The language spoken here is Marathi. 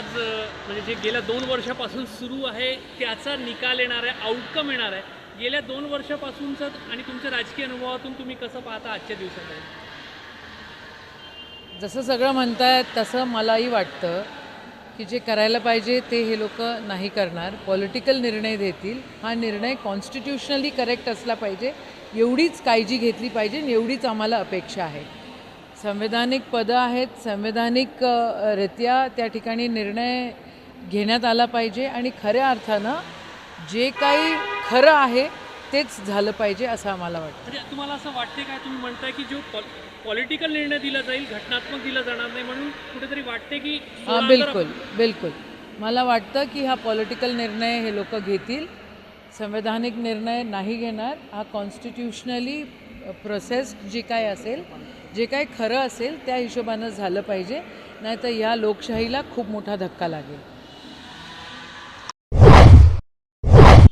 आज म्हणजे जे गेल्या दोन वर्षापासून सुरू आहे त्याचा निकाल येणार आहे आउटकम येणार आहे. गेल्या दोन वर्षापासूनचं आणि तुमच्या राजकीय अनुभवातून तुम्ही कसं पाहता आजच्या दिवसाकडे जसं सगळं म्हणतायत तसं मलाही वाटतं की जे करायला पाहिजे ते हे लोक नाही करणार. पॉलिटिकल निर्णय देतील. हा निर्णय कॉन्स्टिट्युशनली करेक्ट असला पाहिजे. एवढीच काळजी घेतली पाहिजे आणि एवढीच आम्हाला अपेक्षा आहे. संवैधानिक पदं आहेत संवैधानिक अ, रित्या त्या ठिकाणी निर्णय घेण्यात आला पाहिजे आणि खऱ्या अर्थानं जे काही खरं आहे तेच झालं पाहिजे असं आम्हाला वाटतं. म्हणजे तुम्हाला असं वाटते काय तुम्ही म्हणताय की जो पॉलिटिकल निर्णय दिला जाईल घटनात्मक दिला जाणार नाही म्हणून कुठेतरी वाटते की हां बिलकुल बिलकुल. मला वाटतं की हा पॉलिटिकल निर्णय हे लोक घेतील. संवैधानिक निर्णय नाही घेणार. हा कॉन्स्टिट्युशनली प्रोसेस जी काय असेल जे काय खरं असेल त्या हिशोबानं झालं पाहिजे. नाहीतर या लोकशाहीला खूप मोठा धक्का लागेल.